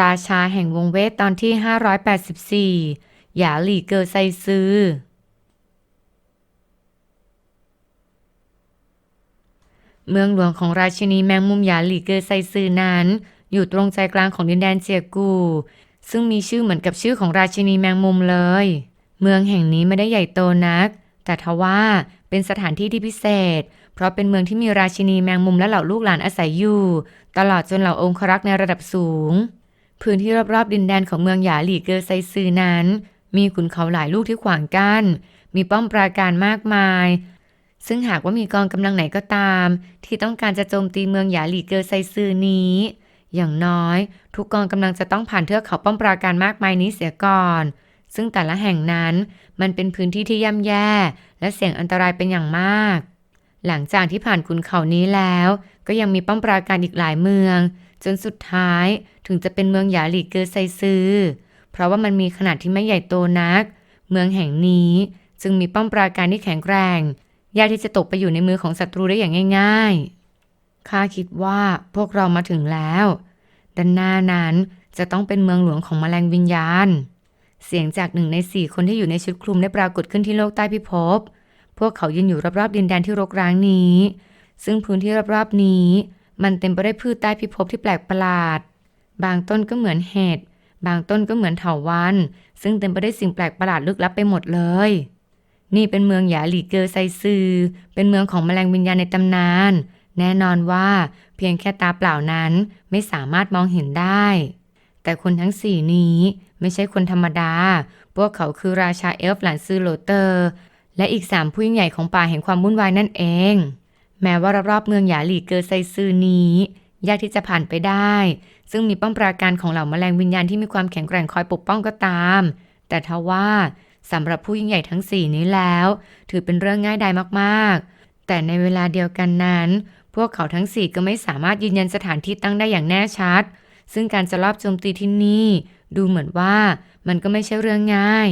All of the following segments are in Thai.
ราชาแห่งวงเวทตอนที่ 584 หยาหลี่เกอไซซือ เมืองหลวงของราชินีแมงมุมหยาหลี่เกอไซซือนั้น อยู่ตรงใจกลางของดินแดนเจียกู ซึ่งมีชื่อเหมือนกับชื่อของราชินีแมงมุมเลย เมืองแห่งนี้ไม่ได้ใหญ่โตนัก แต่ทว่าเป็นสถานที่ที่พิเศษ เพราะเป็นเมืองที่มีราชินีแมงมุมและเหล่าลูกหลานอาศัยอยู่ ตลอดจนเหล่าองครักษ์ในระดับสูง พื้นที่รอบๆดินแดนของเมืองหยาหลี่เกอไซซือนั้น มีขุนเขาหลายลูกที่ขวางกัน้น มีป้อมปราการมากมาย ซึ่งหากว่ามีกองกำลังไหนก็ตาม ที่ต้องการจะโจมตีเมืองหยาหลี่เกอไซซือนี้ อย่างน้อย ทุกกองกำลังจะต้องผ่านเทือกเขาป้อมปราการมากมายนี้เสียก่อน ซึ่งแต่ละแห่งนั้นมันเป็นพื้นที่ที่ย่ำแย่ และเสี่ยงอันตรายเป็นอย่างมากหลังจากที่ผ่านขุนเขานี้แล้ว ก็ยังมีป้อมปราการอีกหลายเมือง จนสุดท้ายถึงจะเป็นเมืองหยาหลีเกอไซซือ เพราะว่ามันมีขนาดที่ไม่ใหญ่โตนัก เมืองแห่งนี้จึงมีป้อมปราการที่แข็งแกร่งยากที่จะตกไปอยู่ในมือของศัตรูได้อย่างง่าย ๆ ข้าคิดว่าพวกเรามาถึงแล้ว ด้านหน้านั้นจะต้องเป็นเมืองหลวงของแมลงวิญญาณ เสียงจากหนึ่งในสี่คนที่อยู่ในชุดคลุมได้ปรากฏขึ้นที่โลกใต้พิภพ พวกเขายืนอยู่รอบๆดินแดนที่รกร้างนี้ ซึ่งพื้นที่รอบๆนี้ มันเต็มไปด้วยพืชใต้พิภพที่แปลกประหลาด บางต้นก็เหมือนเห็ด บางต้นก็เหมือนเถาวัลย์ซึ่งเต็มไปด้วยสิ่งแปลกประหลาดลึกลับไปหมดเลย นี่เป็นเมืองหยาหลีเกอไซซือ เป็นเมืองของแมลงวิญญาณในตำนาน แน่นอนว่าเพียงแค่ตาเปล่านั้นไม่สามารถมองเห็นได้ แต่คนทั้งสี่นี้ไม่ใช่คนธรรมดา พวกเขาคือราชาเอลฟ์หลานซือโลเตอร์ และอีกสามผู้ยิ่งใหญ่ของป่าแห่งความวุ่นวายนั่นเอง แม้ว่ารอบๆเมืองหยาหลีเกอไซซือนี้ ยากที่จะผ่านไปได้ ซึ่งมีป้อมปราการของเหล่าแมลงวิญญาณที่มีความแข็งแกร่งคอยปกป้องก็ตาม แต่ทว่าสำหรับผู้ยิ่งใหญ่ทั้งสี่นี้แล้ว ถือเป็นเรื่องง่ายดายมากๆ แต่ในเวลาเดียวกันนั้น พวกเขาทั้งสี่ก็ไม่สามารถยืนยันสถานที่ตั้งได้อย่างแน่ชัด ซึ่งการจะลอบโจมตีที่นี่ ดูเหมือนว่ามันก็ไม่ใช่เรื่องง่าย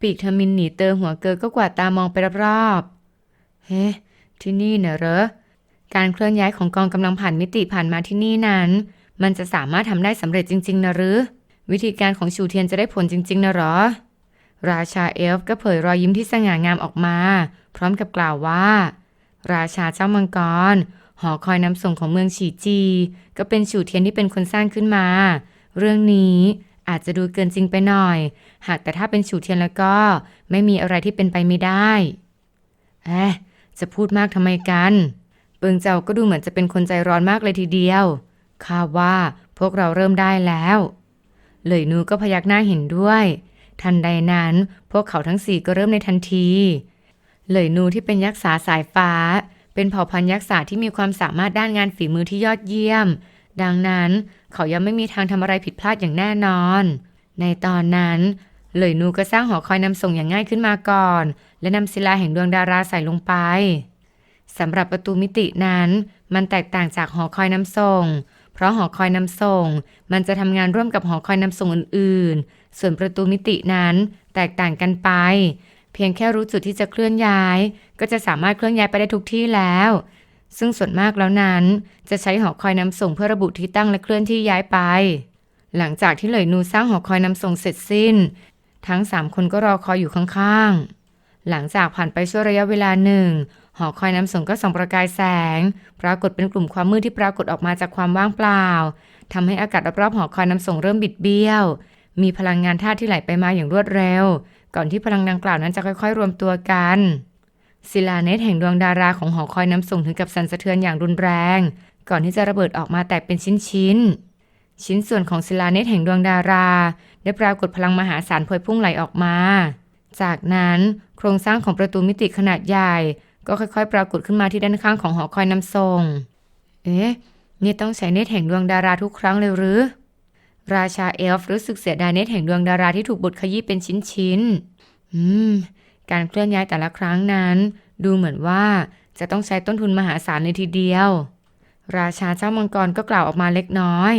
ปีกทมินหนีเตอหัวเกอก็กวาดตามองไปรอบๆเฮ้ ที่นี่เนอะเหรอการเคลื่อนย้ายของกองกำลังผ่านมิติผ่านมาที่นี่นั้น มันจะสามารถทำได้สำเร็จจริง ๆนะหรือ วิธีการของชูเทียนจะได้ผลจริง ๆนะหรอ ราชาเอลฟ์ก็เผยรอยยิ้มที่สง่างามออกมา พร้อมกับกล่าวว่า ราชาเจ้ามังกร หอคอยน้ำส่งของเมืองฉีจี ก็เป็นฉูเทียนที่เป็นคนสร้างขึ้นมา เรื่องนี้อาจจะดูเกินจริงไปหน่อย หากแต่ถ้าเป็นฉูเทียนแล้วก็ ไม่มีอะไรที่เป็นไปไม่ได้เอ๊ะ จะพูดมากทำไมกัน เปิงเจ้าก็ดูเหมือนจะเป็นคนใจร้อนมากเลยทีเดียว ข้าว่าพวกเราเริ่มได้แล้ว เลยนูก็พยักหน้าเห็นด้วย ทันใดนั้นพวกเขาทั้งสี่ก็เริ่มในทันที เลยนูที่เป็นยักษ์สาสายฟ้า เป็นเผ่าพันธุ์ยักษ์สาที่มีความสามารถด้านงานฝีมือที่ยอดเยี่ยม ดังนั้นเขายังไม่มีทางทำอะไรผิดพลาดอย่างแน่นอน ในตอนนั้น เลยนูก็สร้างหอคอยนำส่งอย่างง่ายขึ้นมาก่อน และนำศิลาแห่งดวงดาราใส่ลงไปสำหรับประตูมิตินั้น มันแตกต่างจากหอคอยนำส่ง เพราะหอคอยนำส่ง มันจะทำงานร่วมกับหอคอยนำส่งอื่น ๆ ส่วนประตูมิตินั้นแตกต่างกันไป เพียงแค่รู้จุดที่จะเคลื่อนย้าย ก็จะสามารถเคลื่อนย้ายไปได้ทุกที่แล้ว ซึ่งส่วนมากแล้วนั้น จะใช้หอคอยนำส่งเพื่อระบุที่ตั้งและเคลื่อนที่ย้ายไป หลังจากที่เหลยนูสร้างหอคอยนำส่งเสร็จสิ้น ทั้งสามคนก็รอคอยอยู่ข้างๆ หลังจากผ่านไปช่วงระยะเวลาหนึ่ง หอคอยน้ำส่งก็ส่องประกายแสง ปรากฏเป็นกลุ่มความมืดที่ปรากฏออกมาจากความว่างเปล่าทำให้อากาศรอบๆหอคอยน้ำส่งเริ่มบิดเบี้ยว มีพลังงานธาตุที่ไหลไปมาอย่างรวดเร็ว ก่อนที่พลังดังกล่าวนั้นจะค่อยๆ รวมตัวกัน ศิลาเนตแห่งดวงดาราของหอคอยน้ำส่งถึงกับสั่นสะเทือนอย่างรุนแรง ก่อนที่จะระเบิดออกมาแตกเป็นชิ้นๆ ชิ้นส่วนของศิลาเนตแห่งดวงดารา ได้ปรากฏพลังมหาศาลพวยพุ่งไหลออกมา จากนั้นโครงสร้างของประตูมิติขนาดใหญ่ ก็ค่อยๆ ปรากฏขึ้นมาที่ด้านข้างของหอคอยนำส่งเอ๊ะ นี่ต้องใช้เนตแห่งดวงดาราทุกครั้งเลยหรือ ราชาเอลฟ์รู้สึกเสียดายเนตแห่งดวงดาราที่ถูกบดขยี้เป็นชิ้นๆ อืม การเคลื่อนย้ายแต่ละครั้งนั้น ดูเหมือนว่าจะต้องใช้ต้นทุนมหาศาลเลยทีเดียว ราชาเจ้ามังกรก็กล่าวออกมาเล็กน้อย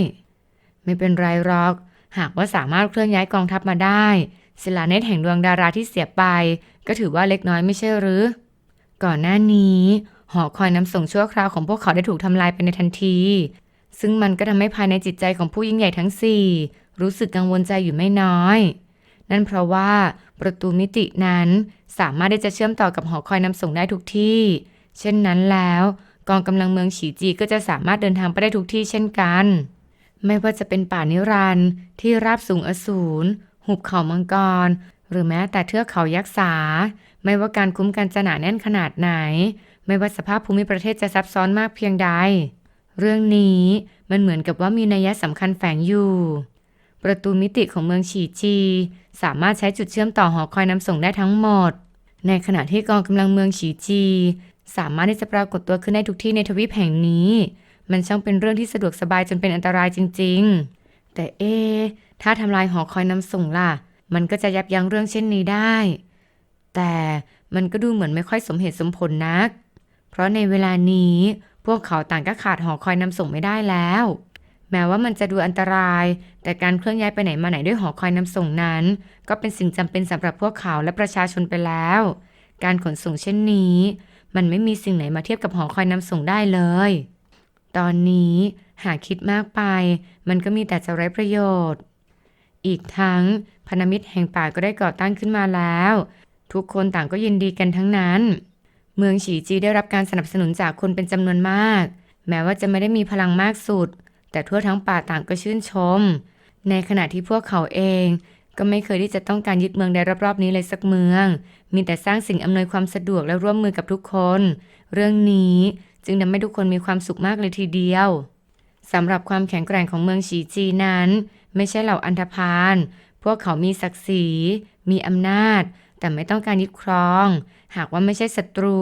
ไม่เป็นไรหรอก หากว่าสามารถเคลื่อนย้ายกองทัพมาได้ ศิลาเนตแห่งดวงดาราที่เสียไป ก็ถือว่าเล็กน้อยไม่ใช่หรือ ก่อนหน้านี้ หอคอยนำส่งชั่วคราวของพวกเขาได้ถูกทำลายไปในทันที ซึ่งมันก็ทำให้ภายในจิตใจของผู้ยิ่งใหญ่ทั้งสี่รู้สึกกังวลใจอยู่ไม่น้อย นั่นเพราะว่าประตูมิตินั้นสามารถที่จะเชื่อมต่อกับหอคอยนำส่งได้ทุกที่ เช่นนั้นแล้ว กองกำลังเมืองฉีจีก็จะสามารถเดินทางไปได้ทุกที่เช่นกัน ไม่ว่าจะเป็นป่านิรันต์ที่ราบสูงอสูร หุบเขามังกร หรือแม้แต่เทือกเขายักษ์สา ไม่ว่าการคุ้มกันจะหนาแน่นขนาดไหน ไม่ว่าสภาพภูมิประเทศจะซับซ้อนมากเพียงใด เรื่องนี้มันเหมือนกับว่ามีนัยสำคัญแฝงอยู่ ประตูมิติของเมืองฉีจี สามารถใช้จุดเชื่อมต่อหอคอยนำส่งได้ทั้งหมด ในขณะที่กองกำลังเมืองฉีจี สามารถที่จะปรากฏตัวขึ้นได้ทุกที่ในทวีปแห่งนี้ มันช่างเป็นเรื่องที่สะดวกสบายจนเป็นอันตรายจริง ๆ แต่เอ ถ้าทำลายหอคอยน้ำส่งล่ะ มันก็จะยับยั้งเรื่องเช่นนี้ได้ แต่มันก็ดูเหมือนไม่ค่อยสมเหตุสมผลนัก เพราะในเวลานี้พวกเขาต่างก็ขาดหอคอยนำส่งไม่ได้แล้ว แม้ว่ามันจะดูอันตราย แต่การเคลื่อนย้ายไปไหนมาไหนด้วยหอคอยนำส่งนั้น ก็เป็นสิ่งจำเป็นสำหรับพวกเขาและประชาชนไปแล้ว การขนส่งเช่นนี้ มันไม่มีสิ่งไหนมาเทียบกับหอคอยนำส่งได้เลย ตอนนี้หากคิดมากไป มันก็มีแต่จะไร้ประโยชน์ อีกทั้งพันธมิตรแห่งป่าก็ได้ก่อตั้งขึ้นมาแล้ว ทุกคนต่างก็ยินดีกันทั้งนั้น เมืองฉีจีได้รับการสนับสนุนจากคนเป็นจำนวนมาก แม้ว่าจะไม่ได้มีพลังมากสุด แต่ทั่วทั้งป่าต่างก็ชื่นชม ในขณะที่พวกเขาเองก็ไม่เคยที่จะต้องการยึดเมืองใดรอบๆนี้เลยสักเมือง มีแต่สร้างสิ่งอำนวยความสะดวกและร่วมมือกับทุกคน เรื่องนี้ จึงทำให้ทุกคนมีความสุขมากเลยทีเดียวสำหรับความแข็งแกร่งของเมืองฉีจีนั้น ไม่ใช่เหล่าอันธพาลพวกเขามีศักดิ์ศรี มีอำนาจ แต่ไม่ต้องการยึดครอง หากว่าไม่ใช่ศัตรู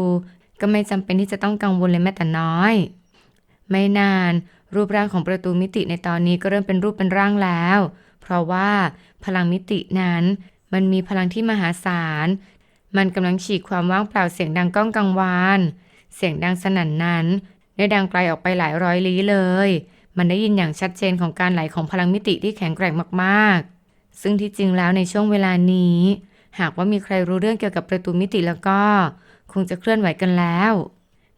ก็ไม่จำเป็นที่จะต้องกังวลเลยแม้แต่น้อย ไม่นาน รูปร่างของประตูมิติในตอนนี้ก็เริ่มเป็นรูปเป็นร่างแล้ว เพราะว่าพลังมิตินั้น มันมีพลังที่มหาศาล มันกำลังฉีกความว่างเปล่าเสียงดังก้องกังวาน เสียงดังสนั่นนั้นได้ดังไกลออกไปหลายร้อยลี้เลย มันได้ยินอย่างชัดเจนของการไหลของพลังมิติที่แข็งแกร่งมากๆ ซึ่งที่จริงแล้วในช่วงเวลานี้ หากว่ามีใครรู้เรื่องเกี่ยวกับประตูมิติแล้วก็ คงจะเคลื่อนไหวกันแล้ว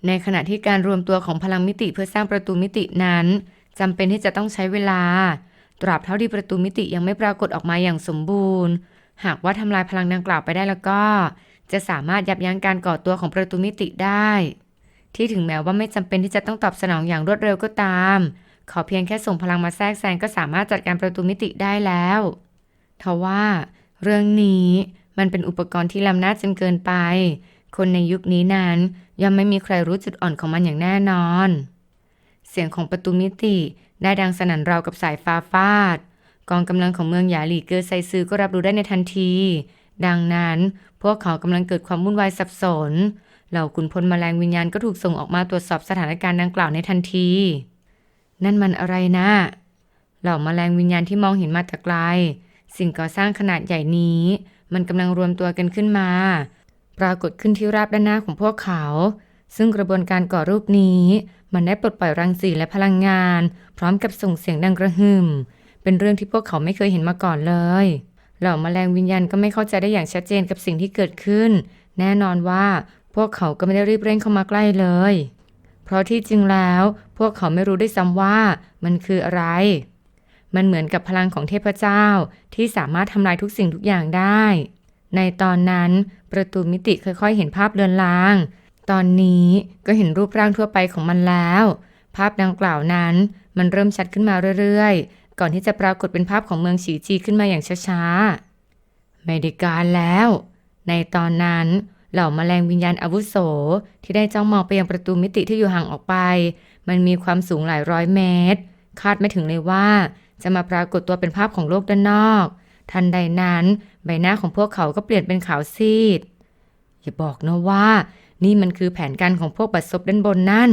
ในขณะที่การรวมตัวของพลังมิติเพื่อสร้างประตูมิตินั้นจำเป็นที่จะต้องใช้เวลา ตราบเท่าที่ประตูมิติยังไม่ปรากฏออกมาอย่างสมบูรณ์ หากว่าทำลายพลังดังกล่าวไปได้แล้วก็ จะสามารถยับยั้งการก่อตัวของประตูมิติได้ ที่ถึงแม้ว่าไม่จำเป็นที่จะต้องตอบสนองอย่างรวดเร็วก็ตาม ขอเพียงแค่ส่งพลังมาแทรกแซงก็สามารถจัดการประตูมิติได้แล้วทว่า เรื่องนี้มันเป็นอุปกรณ์ที่ล้ำหน้าจนเกินไป คนในยุคนี้นั้นย่อมไม่มีใครรู้จุดอ่อนของมันอย่างแน่นอน เสียงของประตูมิติ ได้ดังสนั่นราวกับสายฟ้าฟาด กองกำลังของเมืองหยาหลีเกอร์ไซซือก็รับรู้ได้ในทันที ดังนั้นพวกเขากำลังเกิดความวุ่นวายสับสน เหล่าขุนพลแมลงวิญญาณก็ถูกส่งออกมาตรวจสอบสถานการณ์ดังกล่าวในทันที นั่นมันอะไรนะ เหล่าแมลงวิญญาณที่มองเห็นมาแต่ไกล สิ่งก่อสร้างขนาดใหญ่นี้ มันกำลังรวมตัวกันขึ้นมา ปรากฏขึ้นที่ราบด้านหน้าของพวกเขา ซึ่งกระบวนการก่อรูปนี้ มันได้ปลดปล่อยรังสีและพลังงาน พร้อมกับส่งเสียงดังกระหึ่ม เป็นเรื่องที่พวกเขาไม่เคยเห็นมาก่อนเลยเหล่าแมลงวิญญาณก็ไม่เข้าใจได้อย่างชัดเจนกับสิ่งที่เกิดขึ้น แน่นอนว่า พวกเขาก็ไม่ได้รีบเร่งเข้ามาใกล้เลย เพราะที่จริงแล้ว พวกเขาไม่รู้ด้วยซ้ำว่ามันคืออะไร มันเหมือนกับพลังของเทพเจ้าที่สามารถทำลายทุกสิ่งทุกอย่างได้ ในตอนนั้นประตูมิติค่อยๆ เห็นภาพเลือนลาง ตอนนี้ก็เห็นรูปร่างทั่วไปของมันแล้ว ภาพดังกล่าวนั้นมันเริ่มชัดขึ้นมาเรื่อยๆ ก่อนที่จะปรากฏเป็นภาพของเมืองฉีจีขึ้นมาอย่างช้าๆ ไม่ได้การแล้ว ในตอนนั้น เหล่าแมลงวิญญาณอาวุโส ที่ได้จ้องมองไปยังประตูมิติที่อยู่ห่างออกไป มันมีความสูงหลายร้อยเมตร คาดไม่ถึงเลยว่า จะมาปรากฏตัวเป็นภาพของโลกด้านนอก ทันใดนั้น ใบหน้าของพวกเขาก็เปลี่ยนเป็นขาวซีด อย่าบอกนะว่า นี่มันคือแผนการของพวกบัดซบด้านบนนั่น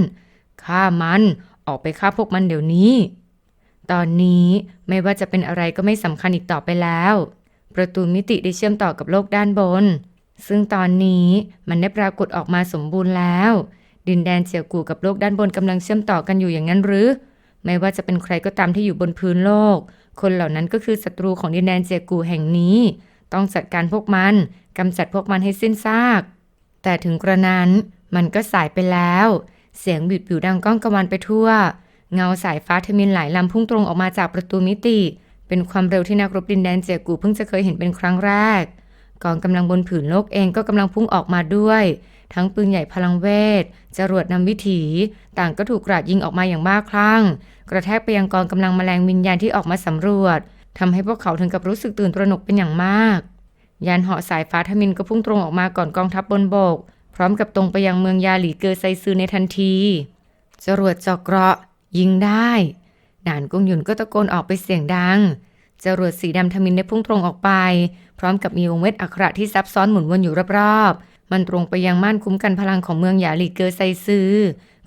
ฆ่ามันออกไปฆ่าพวกมันเดี๋ยวนี้ ตอนนี้ไม่ว่าจะเป็นอะไรก็ไม่สำคัญอีกต่อไปแล้ว ประตูมิติได้เชื่อมต่อกับโลกด้านบน ซึ่งตอนนี้มันได้ปรากฏออกมาสมบูรณ์แล้ว ดินแดนเจียวกูกับโลกด้านบนกำลังเชื่อมต่อกันอยู่อย่างนั้นหรือ ไม่ว่าจะเป็นใครก็ตามที่อยู่บนพื้นโลก คนเหล่านั้นก็คือศัตรูของดินแดนเจียกูแห่งนี้ ต้องจัดการพวกมันกำจัดพวกมันให้สิ้นซาก แต่ถึงกระนั้นมันก็สายไปแล้ว เสียงบิดผิวดังก้องกระวานไปทั่ว เงาสายฟ้าทมินหลายลำพุ่งตรงออกมาจากประตูมิติ เป็นความเร็วที่นักรบดินแดนเจียกูเพิ่งจะเคยเห็นเป็นครั้งแรก กองกำลังบนผืนโลกเองก็กำลังพุ่งออกมาด้วย ทั้งปืนใหญ่พลังเวท จรวดนำวิถี ต่างก็ถูกกราดยิงออกมาอย่างบ้าคลั่ง กระแทกไปยังกองกำลังแมลงวิญญาณที่ออกมาสำรวจทำให้พวกเขาถึงกับรู้สึกตื่นตระหนกเป็นอย่างมาก ยานเหาะสายฟ้าทมินก็พุ่งตรงออกมาก่อนกองทัพบนบก พร้อมกับตรงไปยังเมืองยาหลีเกอไซซือในทันที จรวดจาะเกราะ ยิงได้นานกงหยุนก็ตะโกนออกไปเสียงดัง จรวดสีดำทมินได้พุ่งตรงออกไป พร้อมกับมีวงเวทอักขระที่ซับซ้อนหมุนวนอยู่รอบๆ มันตรงไปยังม่านคุ้มกันพลังของเมืองหยาหลีเกอไซซือ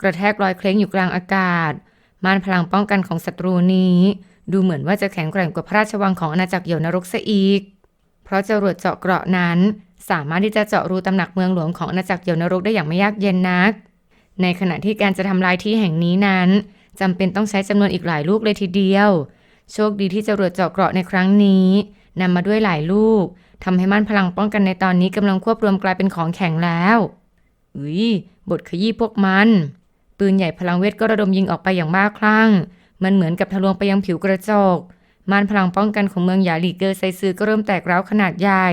กระแทกลอยเคล้งอยู่กลางอากาศ ม่านพลังป้องกันของศัตรูนี้ ดูเหมือนว่าจะแข็งแกร่งกว่าพระราชวังของอาณาจักรเหยวนรกซะอีก เพราะจรวดเจาะเกราะนั้น สามารถที่จะเจาะรูตำหนักเมืองหลวงของอาณาจักรเหยวนรกได้อย่างไม่ยากเย็นนัก ในขณะที่การจะทำลายที่แห่งนี้นั้นจำเป็นต้องใช้จำนวนอีกหลายลูกเลยทีเดียว โชคดีที่จรวดเจาะเกราะในครั้งนี้นำมาด้วยหลายลูกทำให้ม่านพลังป้องกันในตอนนี้กำลังควบรวมกลายเป็นของแข็งแล้วอุ้ยบทขยี้พวกมัน ปืนใหญ่พลังเวทก็ระดมยิงออกไปอย่างบ้าคลั่ง มันเหมือนกับทะลวงไปยังผิวกระจก ม่านพลังป้องกันของเมืองหยาหลีเกอร์ไซซือก็เริ่มแตกร้าวขนาดใหญ่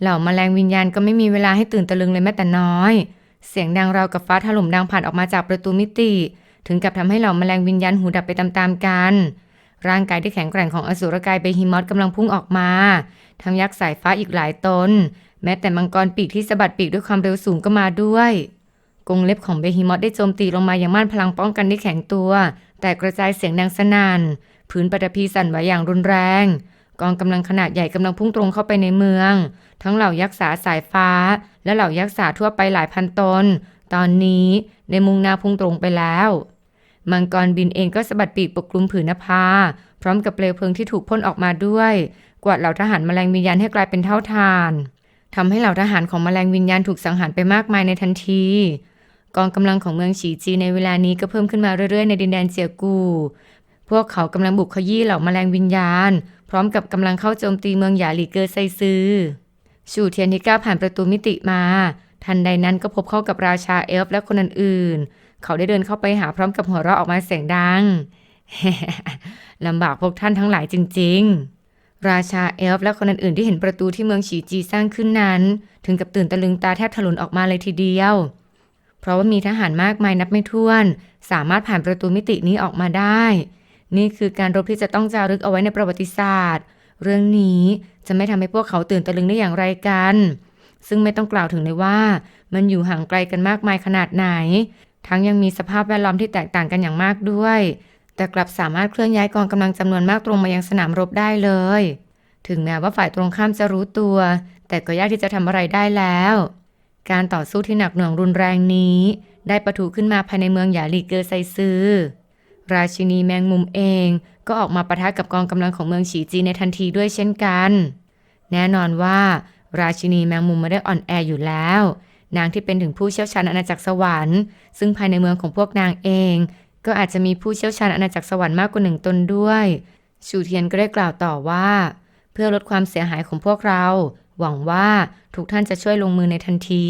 เหล่าแมลงวิญญาณก็ไม่มีเวลาให้ตื่นตะลึงเลยแม้แต่น้อย เสียงดังราวกับฟ้าถล่มดังผ่านออกมาจากประตูมิติ ถึงกับทำให้เหล่าแมลงวิญญาณหูดับไปตามๆกัน ร่างกายที่แข็งแกร่งของอสูรกายเบฮิมอสกำลังพุ่งออกมา ทั้งยักษ์สายฟ้าอีกหลายตน แม้แต่มังกรปีกที่สะบัดปีกด้วยความเร็วสูงก็มาด้วย กงเล็บของเบฮิมอสได้โจมตีลงมาอย่างม่านพลังป้องกันที่แข็งตัว แต่กระจายเสียงดังสนั่นพื้นปฐพีสั่นไหวอย่างรุนแรง กองกำลังขนาดใหญ่กำลังพุ่งตรงเข้าไปในเมือง ทั้งเหล่ายักษ์สาสายฟ้า และเหล่ายักษ์สาทั่วไปหลายพันตน ตอนนี้ในมุงหน้าพุ่งตรงไปแล้ว มังกรบินเองก็สะบัดปีกปกคลุมผืนนภา พร้อมกับเปลวเพลิงที่ถูกพ่นออกมาด้วย กวาดเหล่าทหารแมลงวิญญาณให้กลายเป็นเท่าทานทำให้เหล่าทหารของแมลงวิญญาณถูกสังหารไปมากมายในทันที กองกำลังของเมืองฉีจีในเวลานี้ก็เพิ่มขึ้นมาเรื่อยๆในดินแดนเจียกู พวกเขากำลังบุกขยี้เหล่าแมลงวิญญาณ พร้อมกับกำลังเข้าโจมตีเมืองหยาหลีเกอร์ไซซือชูเทียนที่ก้าวผ่านประตูมิติมา ทันใดนั้นก็พบเข้ากับราชาเอลฟ์และคนอื่นๆ เขาได้เดินเข้าไปหาพร้อมกับหัวเราะออกมาเสียงดังลำบากพวกท่านทั้งหลายจริง ๆ ราชาเอลฟ์และคนอื่นๆที่เห็นประตูที่เมืองฉีจีสร้างขึ้นนั้น ถึงกับตื่นตะลึงตาแทบถลนออกมาเลยทีเดียว เพราะว่ามีทหารมากมายนับไม่ถ้วน สามารถผ่านประตูมิตินี้ออกมาได้ นี่คือการรบที่จะต้องจารึกเอาไว้ในประวัติศาสตร์ เรื่องนี้จะไม่ทำให้พวกเขาตื่นตะลึงได้อย่างไรกัน ซึ่งไม่ต้องกล่าวถึงเลยว่า มันอยู่ห่างไกลกันมากมายขนาดไหน ทั้งยังมีสภาพแวดล้อมที่แตกต่างกันอย่างมากด้วย แต่กลับสามารถเคลื่อนย้ายกองกำลังจำนวนมากตรงมายังสนามรบได้เลย ถึงแม้ว่าฝ่ายตรงข้ามจะรู้ตัว แต่ก็ยากที่จะทำอะไรได้แล้ว การต่อสู้ที่หนักหน่วงรุนแรงนี้ ได้ประทุขึ้นมาภายในเมืองหยาหลีเกอร์ไซซือราชินีแมงมุมเองก็ออกมาปะทะกับกองกำลังของเมืองฉีจีในทันทีด้วยเช่นกัน แน่นอนว่า ราชินีแมงมุมไม่ได้อ่อนแออยู่แล้ว นางที่เป็นถึงผู้เชี่ยวชาญอาณาจักรสวรรค์ ซึ่งภายในเมืองของพวกนางเอง ก็อาจจะมีผู้เชี่ยวชาญอาณาจักรสวรรค์มากกว่าหนึ่งตนด้วย ชูเทียนก็ได้กล่าวต่อว่า เพื่อลดความเสียหายของพวกเรา หวังว่าทุกท่านจะช่วยลงมือในทันที